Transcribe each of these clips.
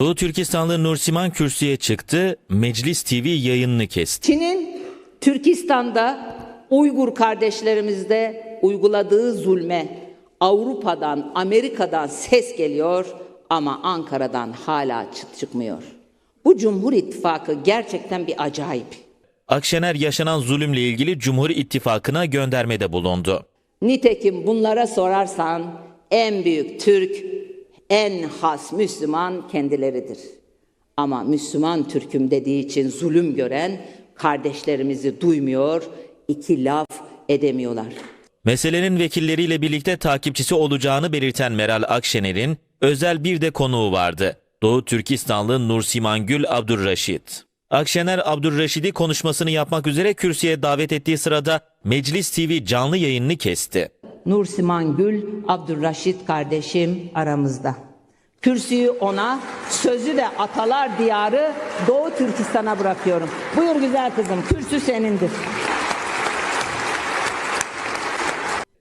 Doğu Türkistanlı Nursiman kürsüye çıktı, Meclis TV yayınını kesti. Çin'in Türkistan'da Uygur kardeşlerimizde uyguladığı zulme Avrupa'dan, Amerika'dan ses geliyor ama Ankara'dan hala çıt çıkmıyor. Bu Cumhur İttifakı gerçekten bir acayip. Akşener yaşanan zulümle ilgili Cumhur İttifakı'na göndermede bulundu. Nitekim bunlara sorarsan en büyük Türk, en has Müslüman kendileridir. Ama Müslüman Türk'üm dediği için zulüm gören kardeşlerimizi duymuyor, iki laf edemiyorlar. Meselenin vekilleriyle birlikte takipçisi olacağını belirten Meral Akşener'in özel bir de konuğu vardı. Doğu Türkistanlı Nursiman Gül Abdurraşit. Akşener Abdurraşid'i konuşmasını yapmak üzere kürsüye davet ettiği sırada Meclis TV canlı yayınını kesti. Nursiman Gül, Abdurraşit kardeşim aramızda. Kürsüyü ona, sözü de atalar diyarı Doğu Türkistan'a bırakıyorum. Buyur güzel kızım, kürsü senindir.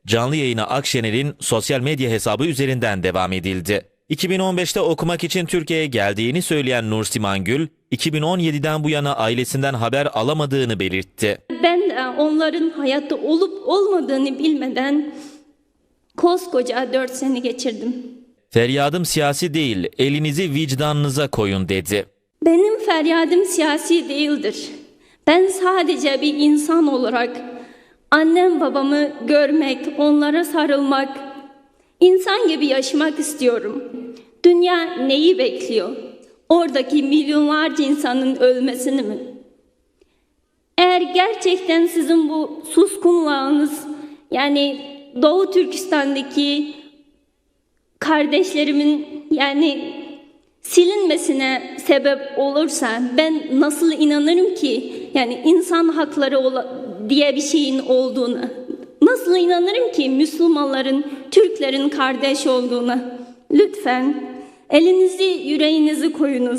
Canlı yayına Akşener'in sosyal medya hesabı üzerinden devam edildi. 2015'te okumak için Türkiye'ye geldiğini söyleyen Nursiman Gül, 2017'den bu yana ailesinden haber alamadığını belirtti. Ben de onların hayatta olup olmadığını bilmeden koskoca dört sene geçirdim. Feryadım siyasi değil, elinizi vicdanınıza koyun dedi. Benim feryadım siyasi değildir. Ben sadece bir insan olarak annem babamı görmek, onlara sarılmak, insan gibi yaşamak istiyorum. Dünya neyi bekliyor? Oradaki milyonlarca insanın ölmesini mi? Eğer gerçekten sizin bu suskunluğunuz yani Doğu Türkistan'daki kardeşlerimin yani silinmesine sebep olursa ben nasıl inanırım ki? Yani insan hakları diye bir şeyin olduğunu nasıl inanırım ki Müslümanların Türklerin kardeş olduğuna? Lütfen elinizi yüreğinizi koyunuz